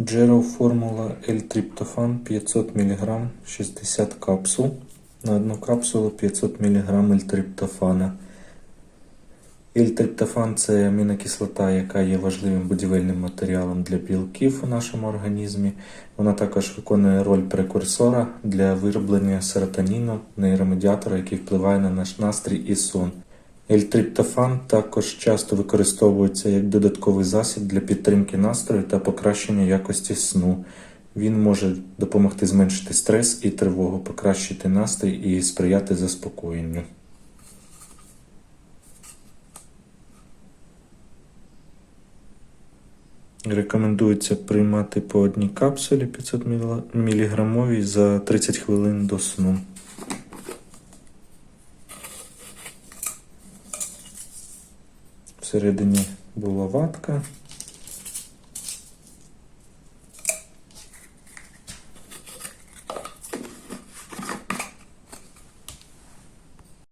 Джерел формула L-триптофан 500 мг 60 капсул. На одну капсулу 500 мг L-триптофана. L-триптофан це амінокислота, яка є важливим будівельним матеріалом для білків у нашому організмі. Вона також виконує роль прекурсора для вироблення серотоніну, нейромедіатора, який впливає на наш настрій і сон. L-триптофан також часто використовується як додатковий засіб для підтримки настрою та покращення якості сну. Він може допомогти зменшити стрес і тривогу, покращити настрій і сприяти заспокоєнню. Рекомендується приймати по одній капсулі 500 мг за 30 хвилин до сну. Всередині була ватка.